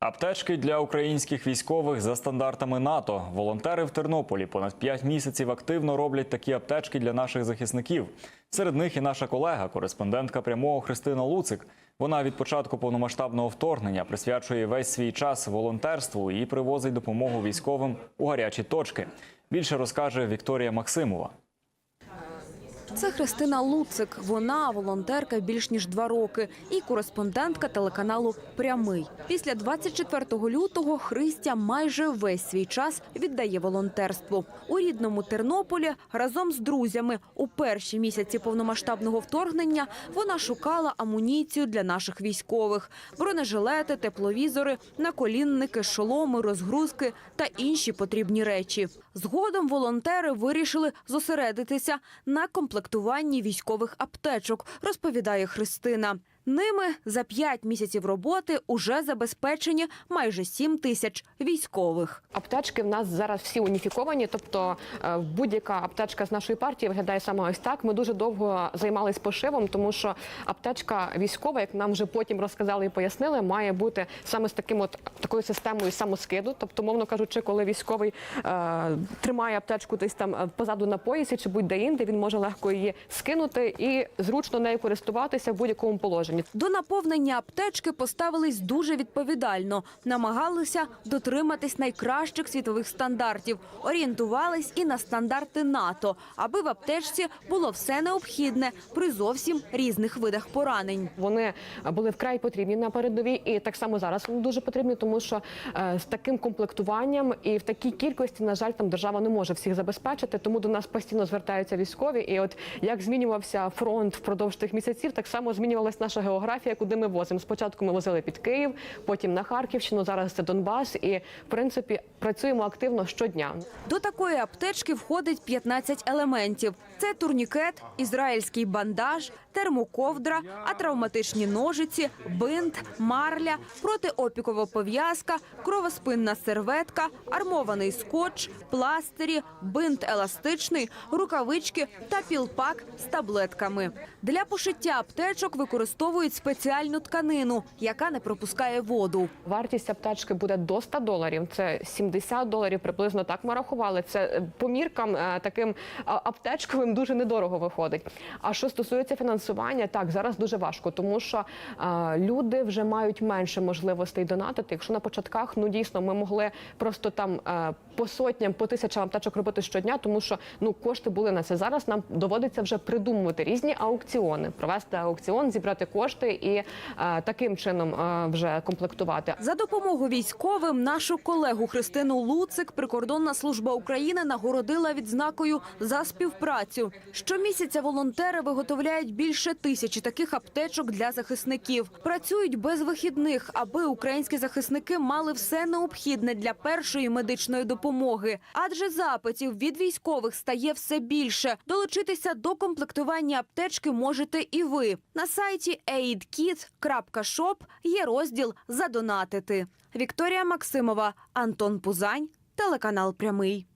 Аптечки для українських військових за стандартами НАТО. Волонтери в Тернополі понад 5 місяців активно роблять такі аптечки для наших захисників. Серед них і наша колега, кореспондентка прямого Христина Луцик. Вона від початку повномасштабного вторгнення присвячує весь свій час волонтерству і привозить допомогу військовим у гарячі точки. Більше розкаже Вікторія Максимова. Це Христина Луцик. Вона волонтерка більш ніж два роки і кореспондентка телеканалу Прямий. Після 24 лютого Христя майже весь свій час віддає волонтерству. У рідному Тернополі разом з друзями у перші місяці повномасштабного вторгнення вона шукала амуніцію для наших військових: бронежилети, тепловізори, наколінники, шоломи, розгрузки та інші потрібні речі. Згодом волонтери вирішили зосередитися на комплектуванні військових аптечок, розповідає Христина. Ними за п'ять місяців роботи уже забезпечені майже сім тисяч військових. Аптечки в нас зараз всі уніфіковані, тобто е, будь-яка аптечка з нашої партії виглядає саме ось так. Ми дуже довго займались пошивом, тому що аптечка військова, як нам вже потім розказали і пояснили, має бути саме з таким от такою системою самоскиду. Тобто, мовно кажучи, коли військовий е, тримає аптечку десь там е, позаду на поясі чи будь-де інде, він може легко її скинути і зручно нею користуватися в будь-якому положенні. До наповнення аптечки поставились дуже відповідально, намагалися дотриматись найкращих світових стандартів, орієнтувались і на стандарти НАТО, аби в аптечці було все необхідне при зовсім різних видах поранень. Вони були вкрай потрібні на передовій, і так само зараз вони дуже потрібні, тому що е, з таким комплектуванням і в такій кількості, на жаль, там держава не може всіх забезпечити. Тому до нас постійно звертаються військові. І от як змінювався фронт впродовж тих місяців, так само змінювалась наша географія, куди ми возимо. Спочатку ми возили під Київ, потім на Харківщину. Зараз це Донбас, і в принципі працюємо активно щодня. До такої аптечки входить 15 елементів: це турнікет, ізраїльський бандаж, термоковдра, атравматичні ножиці, бинт, марля, протиопікова пов'язка, кровоспинна серветка, армований скотч, пластирі, бинт еластичний, рукавички та пілпак з таблетками. Для пошиття аптечок використовують спеціальну тканину, яка не пропускає воду. Вартість аптечки буде до 100 доларів. Це 70 доларів, приблизно так ми рахували. Це е, по міркам е, таким аптечковим дуже недорого виходить. А що стосується фінансування, так зараз дуже важко, тому що е, люди вже мають менше можливостей донатити. Якщо на початках ну дійсно ми могли просто там по сотням, по тисячам аптечок робити щодня, тому що ну кошти були на це. Зараз нам доводиться вже придумувати різні аукціони, провести аукціон, зібрати кошти і е, таким чином е, вже комплектувати. За допомогу військовим нашу колегу Христину Луцик прикордонна служба України нагородила відзнакою за співпрацю. Щомісяця волонтери виготовляють більше тисячі таких аптечок для захисників. Працюють без вихідних, аби українські захисники мали все необхідне для першої медичної допомоги. Адже запитів від військових стає все більше. Долучитися до комплектування аптечки можете і ви. На сайті aidkit.shop є розділ «Задонатити». Вікторія Максимова, Антон Пузань, телеканал Прямий.